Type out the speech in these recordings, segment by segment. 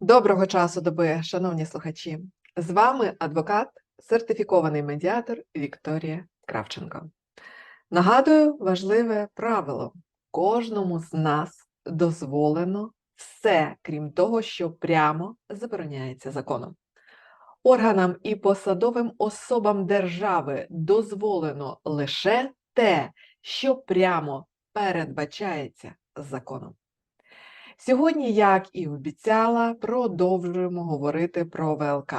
Доброго часу доби, шановні слухачі! З вами адвокат, сертифікований медіатор Вікторія Кравченко. Нагадую важливе правило: кожному з нас дозволено все, крім того, що прямо забороняється законом. Органам і посадовим особам держави дозволено лише те, що прямо передбачається законом. Сьогодні, як і обіцяла, продовжуємо говорити про ВЛК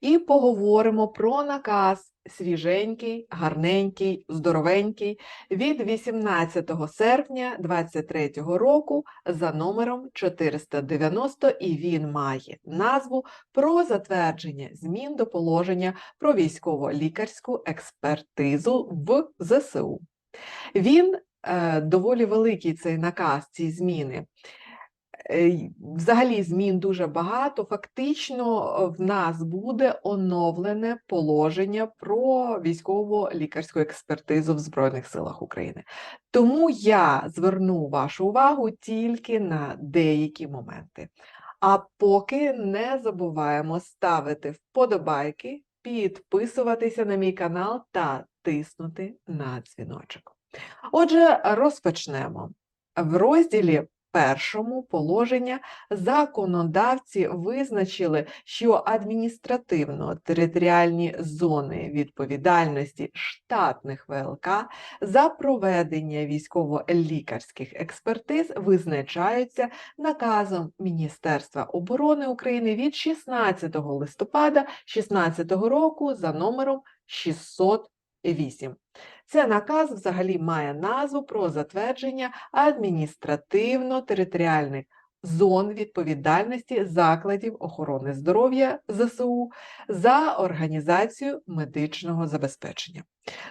і поговоримо про наказ свіженький, гарненький, здоровенький від 18 серпня 2023 року за номером 490, і він має назву про затвердження змін до положення про військово-лікарську експертизу в ЗСУ. Він е, доволі великий цей наказ, ці зміни. Е, Взагалі змін дуже багато. Фактично е, в нас буде оновлене положення про військово-лікарську експертизу в Збройних силах України. Тому я зверну вашу увагу тільки на деякі моменти. А поки не забуваємо ставити вподобайки, підписуватися на мій канал та тиснути на дзвіночок. Отже, розпочнемо. В розділі першому положення законодавці визначили, що адміністративно-територіальні зони відповідальності штатних ВЛК за проведення військово-лікарських експертиз визначаються наказом Міністерства оборони України від 16 листопада 2016 року за номером 608. Це наказ взагалі має назву про затвердження адміністративно-територіальних зон відповідальності закладів охорони здоров'я ЗСУ за організацію медичного забезпечення.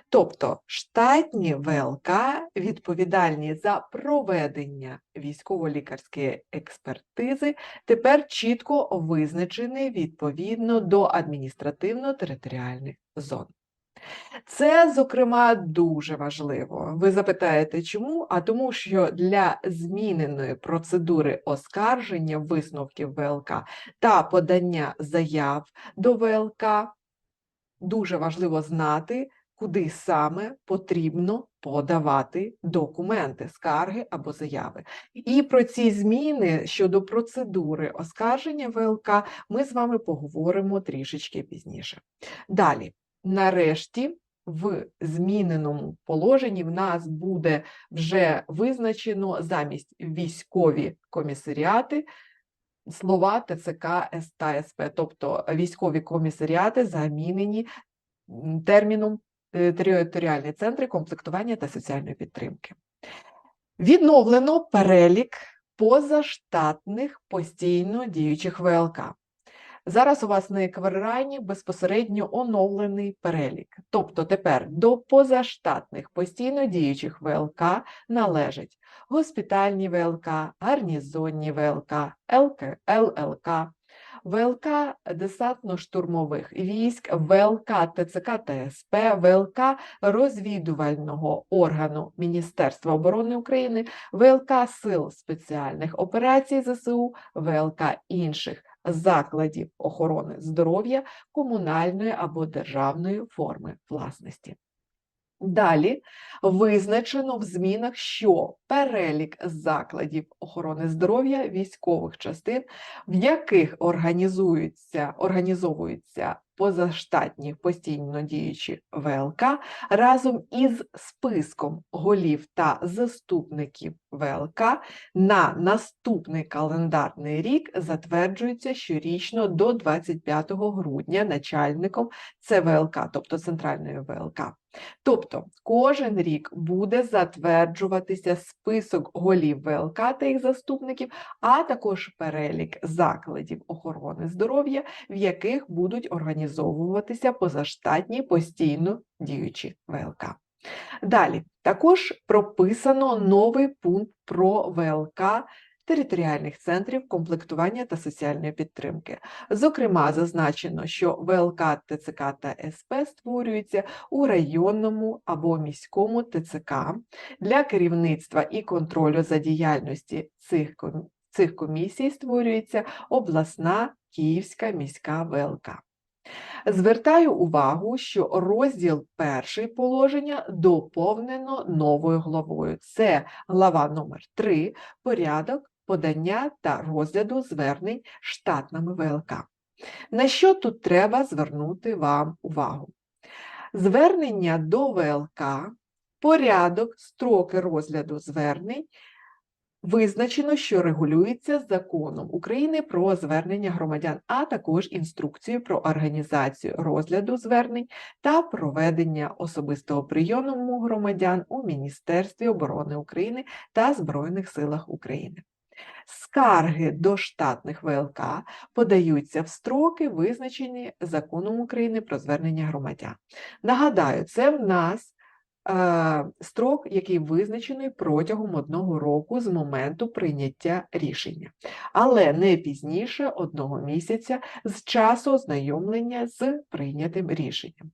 Тобто штатні ВЛК відповідальні за проведення військово-лікарської експертизи тепер чітко визначені відповідно до адміністративно-територіальних зон. Це, зокрема, дуже важливо. Ви запитаєте, чому? А тому, що для зміненої процедури оскарження висновків ВЛК та подання заяв до ВЛК дуже важливо знати, куди саме потрібно подавати документи, скарги або заяви. І про ці зміни щодо процедури оскарження ВЛК ми з вами поговоримо трішечки пізніше. Далі. Нарешті, в зміненому положенні в нас буде вже визначено замість військові комісаріати слова ТЦК СТ та СП, тобто військові комісаріати замінені терміном е, територіальні центри комплектування та соціальної підтримки. Відновлено перелік позаштатних постійно діючих ВЛК. Зараз у вас на екрані безпосередньо оновлений перелік. Тобто тепер до позаштатних постійно діючих ВЛК належать госпітальні ВЛК, гарнізонні ВЛК, ЛК, ЛЛК, ВЛК десантно-штурмових військ, ВЛК ТЦК та СП, ВЛК розвідувального органу Міністерства оборони України, ВЛК Сил спеціальних операцій ЗСУ, ВЛК інших закладів охорони здоров'я комунальної або державної форми власності. Далі визначено в змінах, що перелік закладів охорони здоров'я військових частин, в яких організуються, організовуються позаштатні постійно діючі ВЛК, разом із списком голів та заступників ВЛК на наступний календарний рік затверджується щорічно до 25 грудня начальником ЦВЛК, тобто Центральної ВЛК. Тобто кожен рік буде затверджуватися список голів ВЛК та їх заступників, а також перелік закладів охорони здоров'я, в яких будуть організовуватися позаштатні постійно діючі ВЛК. Далі також прописано новий пункт про ВЛК територіальних центрів комплектування та соціальної підтримки. Зокрема, зазначено, що ВЛК, ТЦК та СП створюються у районному або міському ТЦК для керівництва і контролю за діяльності цих цих комісій створюється обласна Київська міська ВЛК. Звертаю увагу, що розділ перший положення доповнено новою главою. Це глава номер 3 порядок подання та розгляду звернень штатними ВЛК. На що тут треба звернути вам увагу? Звернення до ВЛК, порядок, строки розгляду звернень визначено, що регулюється законом України про звернення громадян, а також інструкцією про організацію розгляду звернень та проведення особистого прийому громадян у Міністерстві оборони України та Збройних силах України. Скарги до штатних ВЛК подаються в строки, визначені законом України про звернення громадян. Нагадаю, це в нас е, строк, який визначений протягом одного року з моменту прийняття рішення, але не пізніше одного місяця з часу ознайомлення з прийнятим рішенням.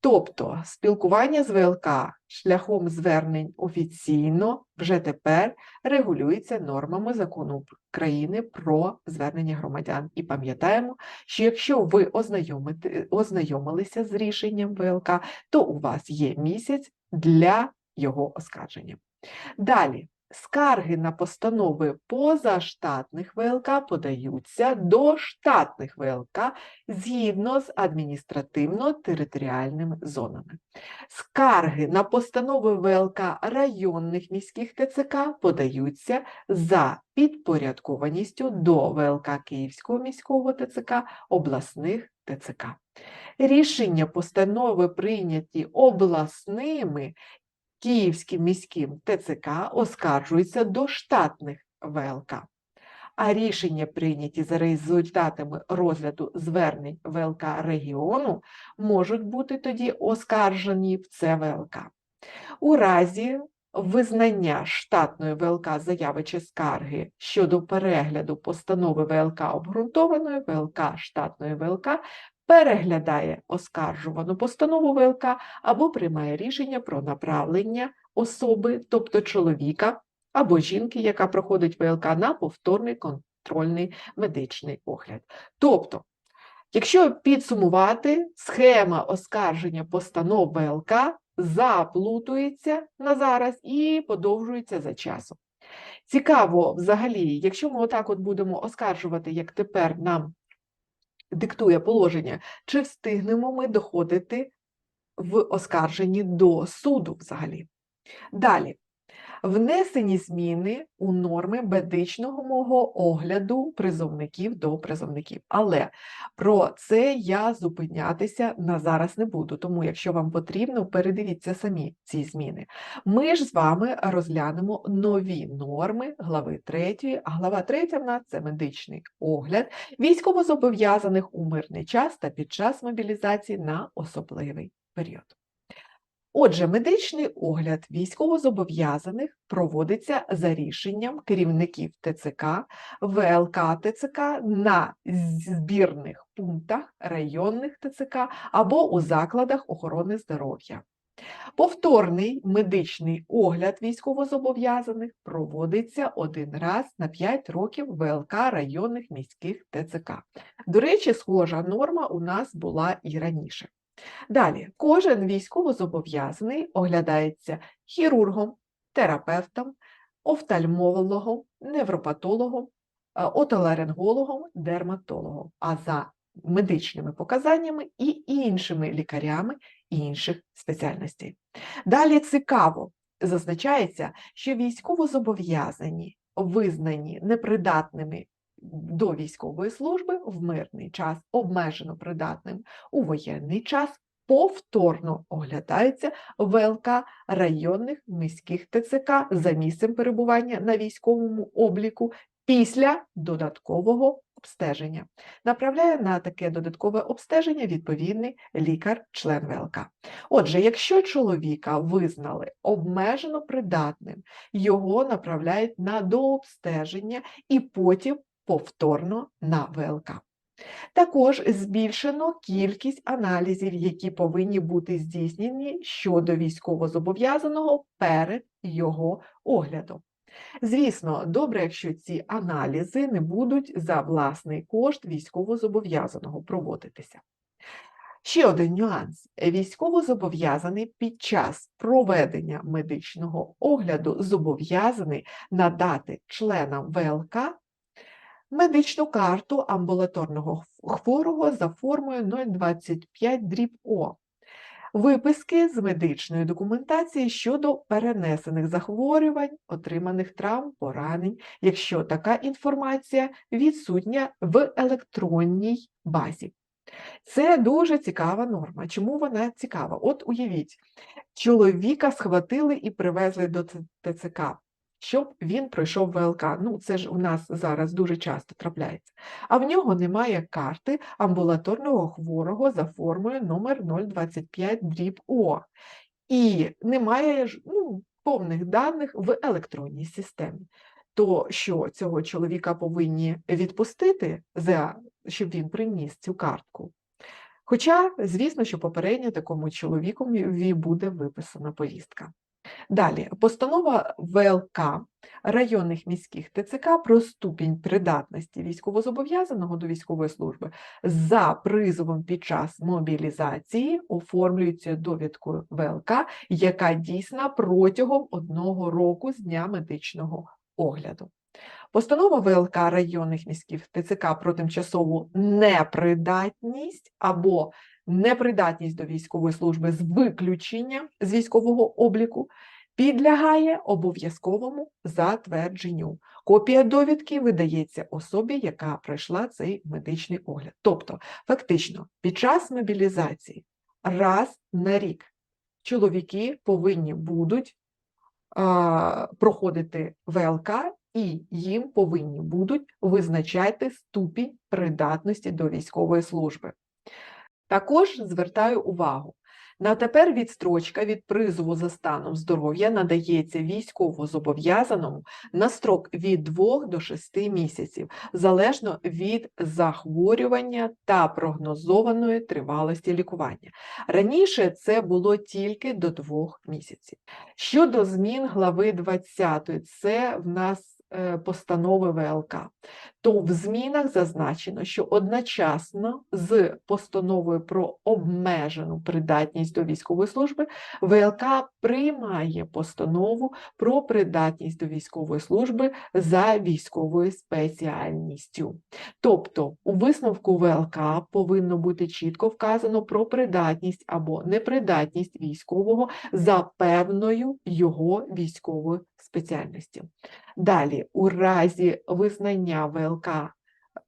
Тобто спілкування з ВЛК шляхом звернень офіційно вже тепер регулюється нормами закону України про звернення громадян. І пам'ятаємо, що якщо ви ознайомилися з рішенням ВЛК, то у вас є місяць для його оскарження. Далі. Скарги на постанови позаштатних ВЛК подаються до штатних ВЛК згідно з адміністративно-територіальними зонами. Скарги на постанови ВЛК районних міських ТЦК подаються за підпорядкованістю до ВЛК Київського міського ТЦК обласних ТЦК. Рішення постанови прийняті обласними Київським міським ТЦК оскаржуються до штатних ВЛК, а рішення, прийняті за результатами розгляду звернень ВЛК регіону, можуть бути тоді оскаржені в ЦВЛК. У разі визнання штатної ВЛК заяви чи скарги щодо перегляду постанови ВЛК обґрунтованої, ВЛК штатної ВЛК переглядає оскаржувану постанову ВЛК або приймає рішення про направлення особи, тобто чоловіка або жінки, яка проходить ВЛК, на повторний контрольний медичний огляд. Тобто, якщо підсумувати, схема оскарження постанов ВЛК заплутується на зараз і подовжується за часом. Цікаво, взагалі, якщо ми отак от будемо оскаржувати, як тепер нам диктує положення, чи встигнемо ми доходити в оскарженні до суду взагалі. Далі. Внесені зміни у норми медичного мого огляду призовників до призовників. Але про це я зупинятися на зараз не буду, тому якщо вам потрібно, передивіться самі ці зміни. Ми ж з вами розглянемо нові норми глави 3, а глава 3 в нас це медичний огляд військовозобов'язаних у мирний час та під час мобілізації на особливий період. Отже, медичний огляд військовозобов'язаних проводиться за рішенням керівників ТЦК, ВЛК ТЦК на збірних пунктах районних ТЦК або у закладах охорони здоров'я. Повторний медичний огляд військовозобов'язаних проводиться один раз на 5 років ВЛК районних міських ТЦК. До речі, схожа норма у нас була і раніше. Далі, кожен військовозобов'язаний оглядається хірургом, терапевтом, офтальмологом, невропатологом, е, отоларингологом, дерматологом, а за медичними показаннями і іншими лікарями інших спеціальностей. Далі цікаво, зазначається, що військовозобов'язані визнані непридатними до військової служби в мирний час, обмежено придатним у воєнний час, повторно оглядаються ВЛК районних міських ТЦК за місцем перебування на військовому обліку після додаткового обстеження. Направляє на таке додаткове обстеження відповідний лікар-член ВЛК. Отже, якщо чоловіка визнали обмежено придатним, його направляють на дообстеження і потім повторно на ВЛК. Також збільшено кількість аналізів, які повинні бути здійснені щодо військовозобов'язаного перед його оглядом. Звісно, добре, якщо ці аналізи не будуть за власний кошт військовозобов'язаного проводитися. Ще один нюанс: військовозобов'язаний під час проведення медичного огляду зобов'язаний надати членам ВЛК медичну карту амбулаторного хворого за формою 025 дріб О. Виписки з медичної документації щодо перенесених захворювань, отриманих травм, поранень, якщо така інформація відсутня в електронній базі. Це дуже цікава норма. Чому вона цікава? От уявіть, чоловіка схватили і привезли до ТЦК, щоб він пройшов ВЛК. Ну, це ж у нас зараз дуже часто трапляється. А в нього немає карти амбулаторного хворого за формою номер 025 дріб О. І немає ну, повних даних в електронній системі. То що цього чоловіка повинні відпустити, за, щоб він приніс цю картку? Хоча, звісно, що попередньо такому чоловікові буде виписана повістка. Далі, постанова ВЛК районних міських ТЦК про ступінь придатності військовозобов'язаного до військової служби за призовом під час мобілізації оформлюється довідкою ВЛК, яка дійсна протягом одного року з дня медичного огляду. Постанова ВЛК районних міських ТЦК про тимчасову непридатність або непридатність до військової служби з виключенням з військового обліку підлягає обов'язковому затвердженню. Копія довідки видається особі, яка пройшла цей медичний огляд. Тобто, фактично, під час мобілізації раз на рік чоловіки повинні будуть а, проходити ВЛК і їм повинні будуть визначати ступінь придатності до військової служби. Також звертаю увагу, на тепер відстрочка від призову за станом здоров'я надається військовозобов'язаному на строк від 2 до 6 місяців, залежно від захворювання та прогнозованої тривалості лікування. Раніше це було тільки до 2 місяців. Щодо змін глави 20, це в нас постанови ВЛК, то в змінах зазначено, що одночасно з постановою про обмежену придатність до військової служби ВЛК приймає постанову про придатність до військової служби за військовою спеціальністю. Тобто у висновку ВЛК повинно бути чітко вказано про придатність або непридатність військового за певною його військовою спеціальністю. Далі, у разі визнання ВЛК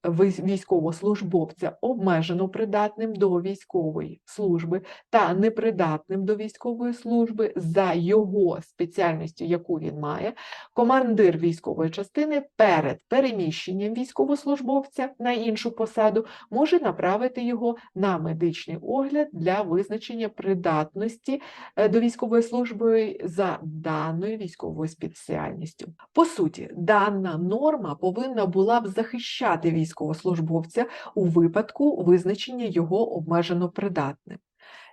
військовослужбовця обмежено придатним до військової служби та непридатним до військової служби за його спеціальністю, яку він має, командир військової частини перед переміщенням військовослужбовця на іншу посаду може направити його на медичний огляд для визначення придатності е, до військової служби за даною військовою спеціальністю. По суті, дана норма повинна була б захищати військовослужбовця у випадку визначення його обмежено придатним.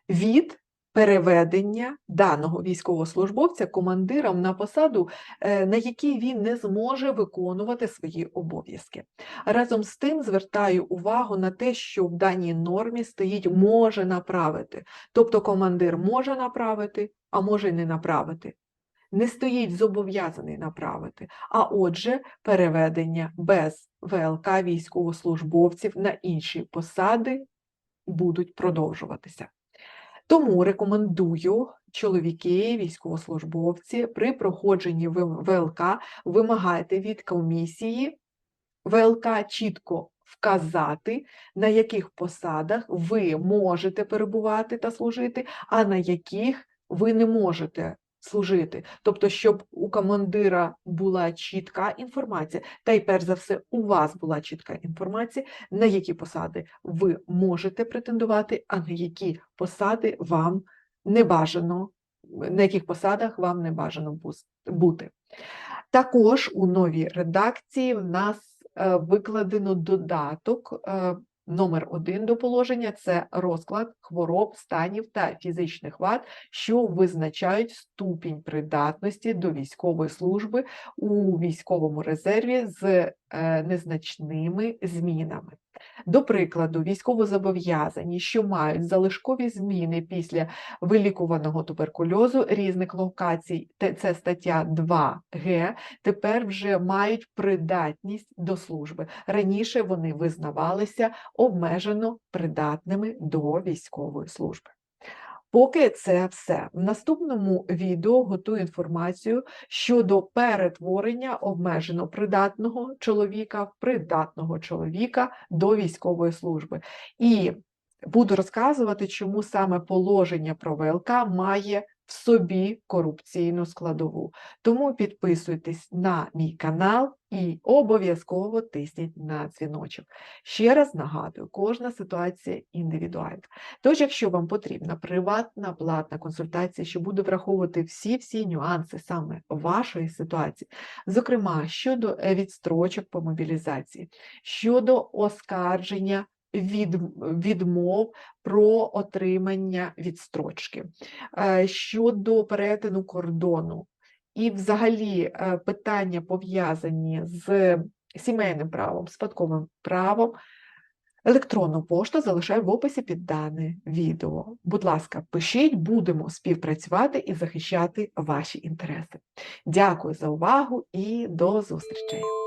Від переведення даного військовослужбовця командиром на посаду, е, на якій він не зможе виконувати свої обов'язки. Разом з тим звертаю увагу на те, що в даній нормі стоїть може направити, тобто командир може направити, а може не направити не стоїть зобов'язаний направити, а отже, переведення без ВЛК військовослужбовців на інші посади будуть продовжуватися. Тому рекомендую чоловіки, військовослужбовці при проходженні ВЛК вимагайте від комісії ВЛК чітко вказати, на яких посадах ви можете перебувати та служити, а на яких ви не можете служити. Тобто, щоб у командира була чітка інформація, та й перш за все, у вас була чітка інформація, на які посади ви можете претендувати, а на які посади вам не бажано, на яких посадах вам не бажано бути. Також у новій редакції в нас е, викладено додаток е, Номер один до положення це розклад хвороб, станів та фізичних вад, що визначають ступінь придатності до військової служби у військовому резерві з незначними змінами. До прикладу, військовозобов'язані, що мають залишкові зміни після вилікуваного туберкульозу різних локацій, це стаття 2г, тепер вже мають придатність до служби. Раніше вони визнавалися обмежено придатними до військової служби. Поки це все. В наступному відео готую інформацію щодо перетворення обмежено придатного чоловіка в придатного чоловіка до військової служби. І буду розказувати, чому саме положення про ВЛК має в собі корупційну складову. Тому підписуйтесь на мій канал і обов'язково тисніть на дзвіночок. Ще раз нагадую, кожна ситуація індивідуальна. Тож, якщо вам потрібна приватна платна консультація, що буде враховувати всі-всі нюанси саме вашої ситуації, зокрема щодо відстрочок по мобілізації, щодо оскарження від, відмов про отримання відстрочки, е, щодо перетину кордону, і взагалі е, питання пов'язані з сімейним правом, спадковим правом. Електронну пошту залишаю в описі під дане відео. Будь ласка, пишіть, будемо співпрацювати і захищати ваші інтереси. Дякую за увагу і до зустрічей!